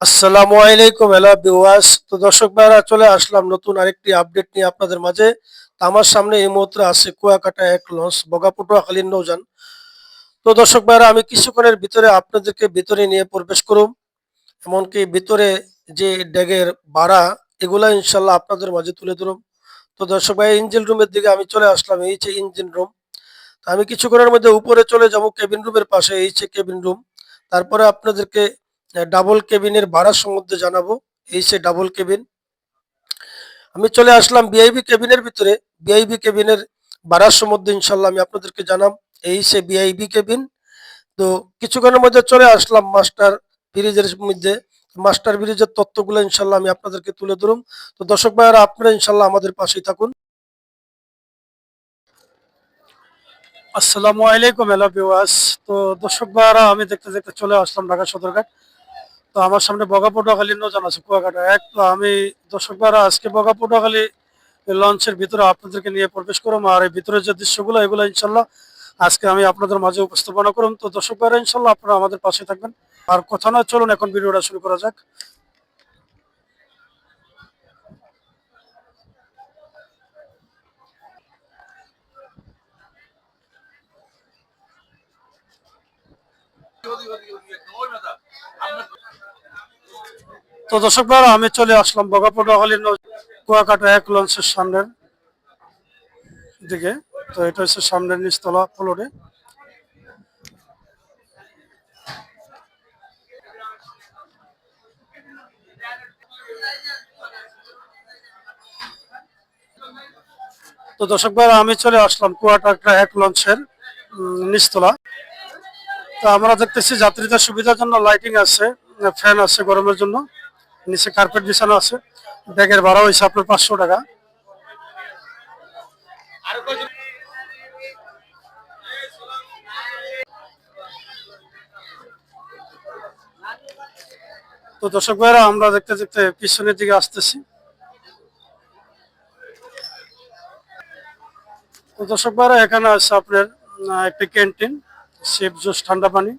আসসালামু আলাইকুম, হ্যালো বিওয়াস তো দর্শক ভাইরা, চলে আসলাম নতুন আরেকটি আপডেট নিয়ে আপনাদের মাঝে। তো আমার সামনে এই মুহূর্তে আছে কুয়াকাটা এক লঞ্চ বগাপুটুয়া বগাপটুয়াখালীর নৌজান তো দর্শক ভাইরা, আমি কিছুক্ষণের ভিতরে আপনাদেরকে ভিতরে নিয়ে প্রবেশ করুম। এমনকি ভিতরে যে ড্যাগের ভাড়া, এগুলা ইনশাল্লাহ আপনাদের মাঝে তুলে ধরুম। তো দর্শক ভাই ইঞ্জিন রুমের দিকে আমি চলে আসলাম, এই যে ইঞ্জিন রুম। আমি কিছুক্ষণের মধ্যে উপরে চলে যাব, কেবিন রুমের পাশে, এই যে কেবিন রুম। তারপরে আপনাদেরকে ডাবল কেবিনের ভাড়া সম্বন্ধে জানাব। এই সে ডাবল কেবিন আমি চলে আসলাম বিআইবি কেবিনের ভিতরে। বিআইবি কেবিনের ভাড়ার সম্বন্ধে ইনশাল্লাহ আমি আপনাদেরকে জানাম। এই সে বিআইবি কেবিন তো কিছুক্ষণের মধ্যে চলে আসলাম মাস্টার ব্রিজের মধ্যে। মাস্টার ব্রিজের তথ্যগুলো ইনশাল্লাহ আমি আপনাদেরকে তুলে ধরুম। তো দর্শক ভাইয়ারা, আপনারা ইনশাল্লাহ আমাদের পাশেই থাকুন। আসসালামু আলাইকুম হ্যালো বিওয়াস তো দর্শক ভাইয়ারা, আমি দেখতে দেখতে চলে আসলাম ঢাকা সদরঘাট। তো আমার সামনে বগাপটুয়াখালী নৌজান আছে কুয়াকাটা। এক তো আমি দর্শক আজকে বগা বগাপটুয়াখালী লঞ্চের ভিতরে আপনাদেরকে নিয়ে প্রবেশ করুম আর এই ভিতরে যে দৃশ্যগুলো, এগুলো ইনশাল্লাহ আজকে আমি আপনাদের মাঝে উপস্থাপনা করুন তো দর্শক ভাইরা ইনশাল্লাহ আপনারা আমাদের পাশে থাকবেন। আর কথা নয়, চলুন এখন ভিডিওটা শুরু করা যাক। তো দর্শক আমি চলে আসলাম বগাপটুয়াখালীর নৌ- কুয়াকাটা এক লঞ্চের সামনের দিকে। তো এটা হচ্ছে সামনের নিচতলা ফ্লোরে। তো দর্শক আমি চলে আসলাম কুয়াকাটা এক লঞ্চের নিচতলা। তো আমরা দেখতেছি যাত্রীদের সুবিধার জন্য লাইটিং আছে, ফ্যান আছে গরমের জন্য। নিচে কার্পেট বিছানো আছে। ব্যাগের ভাড়া হয়েছে আপনার পাঁচশো টাকা। তো দর্শক ভাইরা আমরা দেখতে দেখতে পিছনের দিকে আসতেছি। তো দর্শক ভাইরা এখানে আছে আপনার একটি ক্যান্টিন সেফ জুস ঠান্ডা পানি।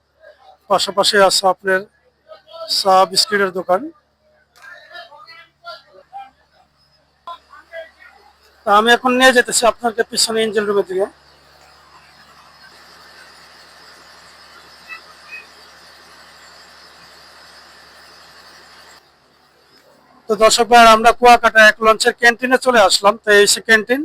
পাশাপাশি আছে আপনার চা বিস্কিটের দোকান। আমি এখন নিয়ে যেতেছি আপনাকে পিছনে ইঞ্জিন রুমের দিকে। তো দর্শক ভাই আমরা কুয়াকাটা এক লঞ্চের ক্যান্টিনে চলে আসলাম। তো এই সে ক্যান্টিন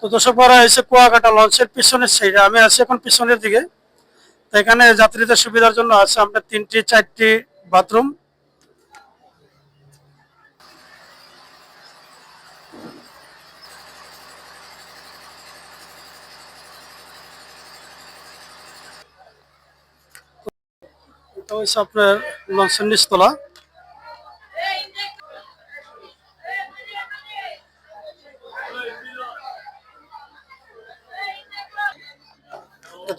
তো দর্শক ভাইরা এসে কুয়াকাটা লঞ্চের পিছনের সাইডে আমি আছি এখন পিছনের দিকে। তো এখানে যাত্রীদের সুবিধার জন্য আছে আপনার তিনটি, চারটি বাথরুম। এটা হচ্ছে আপনার লঞ্চের নিচতলা।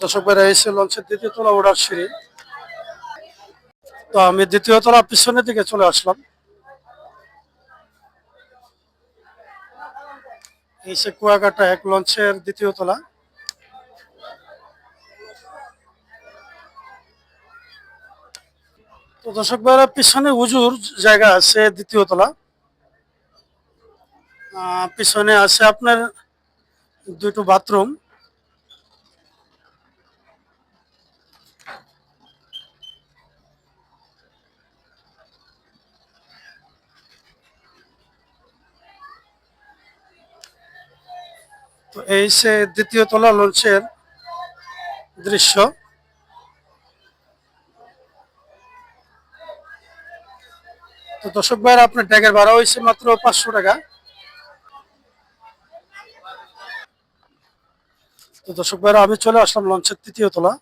দর্শক ভাইরা এসে লঞ্চের দ্বিতীয় তলা ওঠার সিঁড়ি। তো আমি দ্বিতীয় তলা পিছনের দিকে চলে আসলাম। এই সে কুয়াকাটা এক লঞ্চের দ্বিতীয় তলা। তো দর্শক ভাইরা পিছনে উজুর জায়গা আছে দ্বিতীয় তলা। পিছনে আছে আপনার দুটো বাথরুম। তো এই সে দ্বিতীয় তলা লঞ্চের দৃশ্য। তো দর্শক ভাইয়ের, আপনার ট্যাগের ভাড়া হয়েছে মাত্র পাঁচশো টাকা। তো দর্শক ভাইরা আমি চলে আসলাম লঞ্চের তৃতীয় তলা।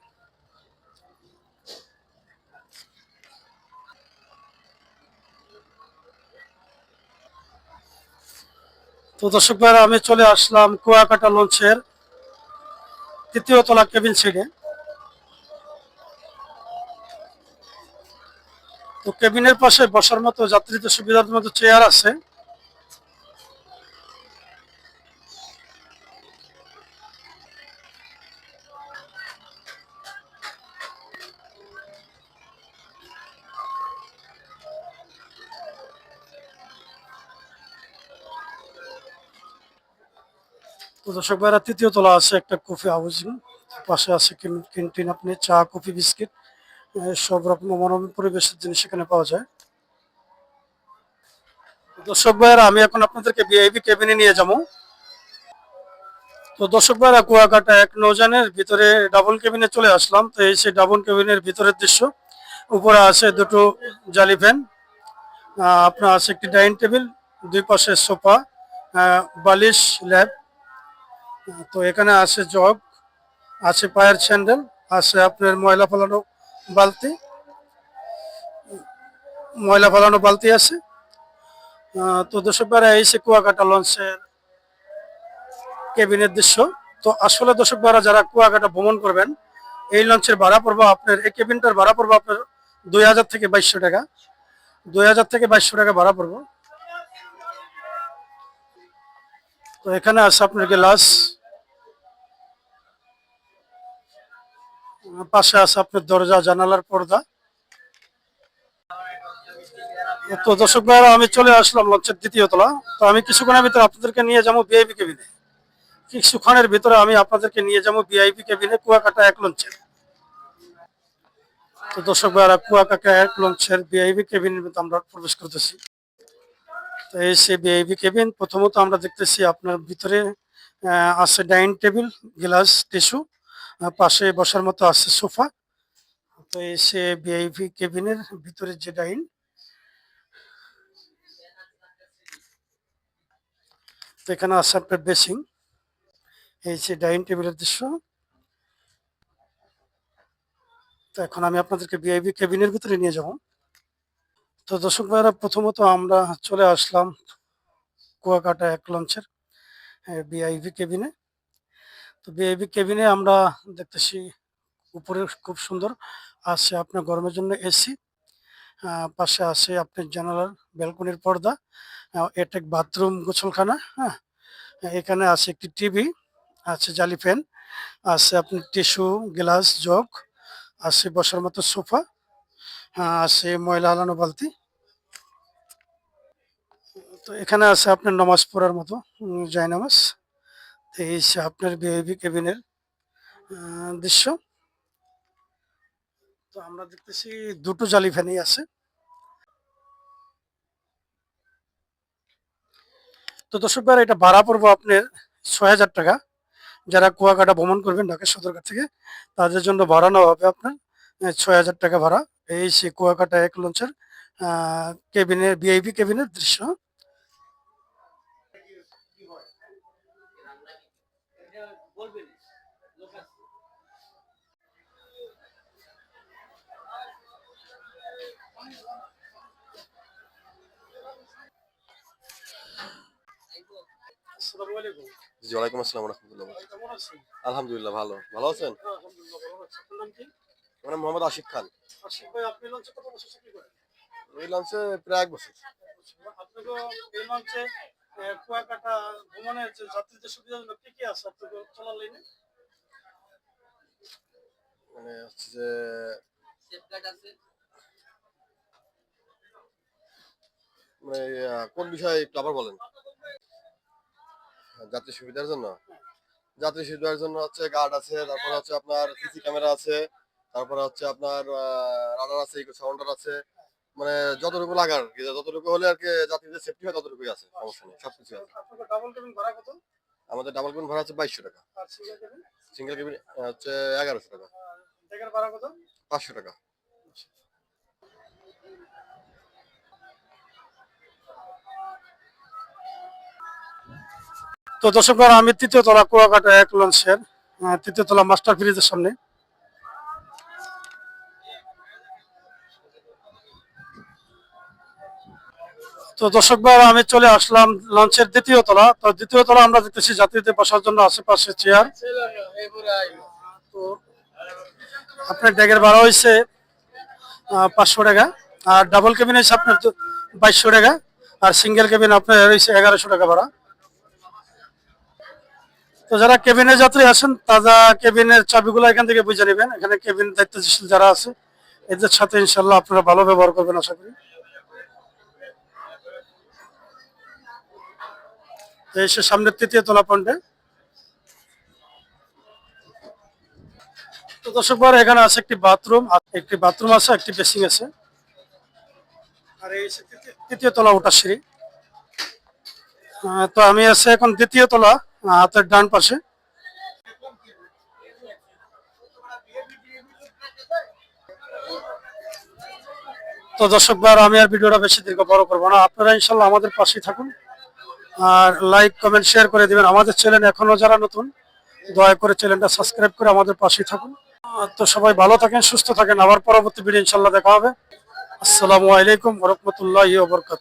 তো দর্শক ভাইরা, আমি চলে আসলাম কুয়াকাটা লঞ্চের তৃতীয় তলা কেবিন সিটে তো কেবিনের পাশে বসার মতো যাত্রীদের সুবিধার মতো চেয়ার আছে। তো দর্শক ভাইরা, তৃতীয় তলা আছে একটা কফি হাউজিং। পাশে আছে ক্যান্টিন আপনি, চা, কফি, বিস্কিট সব রকম মনোরম পরিবেশের জিনিস এখানে পাওয়া যায়। দর্শক ভাইরা, আমি এখন আপনাদেরকে ভিআইপি কেবিনে নিয়ে যাব। তো দর্শক ভাইরা, কুয়াকাটা এক নৌজানের ভিতরে ডাবল কেবিনে চলে আসলাম। তো এই সেই ডাবল কেবিনের ভিতরের দৃশ্য। উপরে আছে দুটো জালি ফ্যান আপনার আছে একটি ডাইনিং টেবিল, দুই পাশে সোফা বালিশ, ল্যাব তো এখানে আছে জগ আছে পায়ের স্যান্ডেল আছে আপনার ময়লা ফেলানো বালতি। ময়লা ফেলানো বালতি আছে। তো দর্শক ভাইরা, এই সে কুয়াকাটা লঞ্চের কেবিনের দৃশ্য, তো আসলে দর্শক ভাইরা, যারা কুয়াকাটা ভ্রমণ করবেন, এই লঞ্চের ভাড়া পড়ব আপনার, এই কেবিনটার ভাড়া পড়ব আপনার দুই হাজার থেকে বাইশশো টাকা। দুই হাজার থেকে বাইশশো টাকা ভাড়া পড়ব। তো এখানে আছে আপনার গ্লাস। পাশে আছে আপনার দরজা, জানালার পর্দা। তো দর্শক ভাইরা আমি চলে আসলাম লঞ্চের দ্বিতীয় তলা। তো আমি কিছুক্ষণের ভিতরে আপনাদেরকে নিয়ে যাব ভিআইপি কেবিনে। কিছুক্ষণের ভিতরে আমি আপনাদেরকে নিয়ে যাব ভিআইপি কেবিনে কুয়াকাটা এক লঞ্চে তো দর্শক ভাইরা কুয়াকাটা এক লঞ্চের ভিআইপি কেবিনের আমরা প্রবেশ করতেছি। তো এই সে ভিআইপি কেবিন প্রথমত আমরা দেখতেছি আপনার ভিতরে আছে ডাইনিং টেবিল গ্লাস টিস্যু পাশে বসার মতো আছে সোফা। তো এই সে ভিআইপি কেবিনের ভিতরে যে ডাইন তো এখানে আছে আপনার বেসিং এই যে ডাইনিং টেবিলের দৃশ্য। তো এখন আমি আপনাদেরকে ভিআইপি কেবিনের ভিতরে নিয়ে যাব। তো দর্শক ভাইরা, প্রথমত আমরা চলে আসলাম কুয়াকাটা এক লঞ্চের ভিআইপি কেবিনে তো ভিআইপি কেবিনে আমরা দেখতেছি উপরে খুব সুন্দর আছে আপনার গরমের জন্য এসি পাশে আছে আপনার জানালার ব্যালকনির পর্দা এটা বাথরুম গোসলখানা হ্যাঁ। এখানে আছে একটি টিভি, আছে জালি ফ্যান, আছে আপনার টিস্যু, গ্লাস, জগ, আছে বসার মতো সোফা আছে ময়লা হালানো বালতি। তো এখানে আছে আপনার নামাজ পড়ার মতো জায় নামাজ এই হচ্ছে আপনার ভিআইপি কেবিনের দৃশ্য। তো আমরা দেখতেছি দুটো জালি ফ্যানই আছে। তো দর্শক ভাইরা, এটা ভাড়া পড়ব আপনার ছয় হাজার টাকা। যারা কুয়াকাটা ভ্রমণ করবেন ঢাকা সদরঘাট থেকে, তাদের জন্য ভাড়া নেওয়া হবে আপনার ছয় হাজার টাকা ভাড়া। এই সে কুয়াকাটা এক লঞ্চের কেবিনের ভিআইপি কেবিনের দৃশ্য। জি ওয়ালাইকুম আসসালাম রহমতুল্লাহ আলহামদুলিল্লাহ ভালো। ভালো আছেন? হ্যাঁ, নাম মোহাম্মদ আশিক খান। আশিক ভাই, আপনি লঞ্চে কত বছর চাকরি করেন? এই লঞ্চে প্রায় এক বছর। আপনাকে এই লঞ্চে কুয়াকাটা ভ্রমণের যে যাত্রীদের সুবিধার জন্য কি কি আছে? আপনাকে চলার লাইনে মানে হচ্ছে যে মানে কোন বিষয়ে একটু আবার বলেন? যাত্রী সুবিধার জন্য? যাত্রী সুবিধার জন্য হচ্ছে গার্ড আছে তারপর হচ্ছে আপনার সিসি ক্যামেরা আছে। তারপরে হচ্ছে আপনার রাডার আছে সাউন্ডার আছে। মানে যতটুকু লাগার আর কি, যতটুকু হলে আর কি যাত্রীদের সেফটি হয় ততটুকুই আছে সমস্যা নেই সবকিছু আছে। ডাবল কেবিন ভাড়া আমাদের ডাবল কেবিন ভাড়া হচ্ছে বাইশশো টাকা। সিঙ্গেল কেবিন হচ্ছে এগারোশো টাকা। ডেকের ভাড়া কত? পাঁচশো টাকা। তো দর্শক আমি তৃতীয় তলা কুয়াকাটা এক লঞ্চের আহ, তৃতীয় তলা মাস্টার ব্রিজের সামনে। তো দর্শক ভাই আমি চলে আসলাম লঞ্চের দ্বিতীয় তলা। তো দ্বিতীয় তলা আমরা দেখতেছি যাত্রীদের বসার জন্য আশেপাশে চেয়ার। তো আপনার ড্যাগের ভাড়া হয়েছে পাঁচশো টাকা। আর ডাবল কেবিন হয়েছে আপনার বাইশশো টাকা। আর সিঙ্গেল কেবিন আপনার হয়েছে এগারোশো টাকা ভাড়া। তো যারা কেবিনে যাত্রী আসেন তারা কেবিনের চাবিগুলো এখান থেকে বুঝে নেবেন। এখানে কেবিন দায়িত্বশীল যারা আছে, এদের সাথে ইনশাল্লাহ আপনারা ভালো ব্যবহার করবেন, আশা করি। এই সে সামনের তৃতীয় তলা পয়েন্টে তো দর্শক বার এখানে আছে একটি বাথরুম একটি বাথরুম আছে, একটি বেসিং আছে। আর এই তৃতীয়- তলা ওটা সিঁড়ি। তো আমি আছে এখন দ্বিতীয় তলা হাতের ডান পাশে। তো দর্শক আমি আর ভিডিওটা বেশি দীর্ঘ বড় করব না। আপনারা ইনশাল্লাহ আমাদের পাশেই থাকুন। আর লাইক কমেন্ট শেয়ার করে দিবেন। আমাদের চ্যানেল এখনও যারা নতুন, দয়া করে চ্যানেলটা সাবস্ক্রাইব করে আমাদের পাশেই থাকুন। তো সবাই ভালো থাকেন, সুস্থ থাকেন। আবার পরবর্তী ভিডিও ইনশাল্লাহ দেখা হবে। আসসালামু আলাইকুম রহমতুল্লাহ বরকাত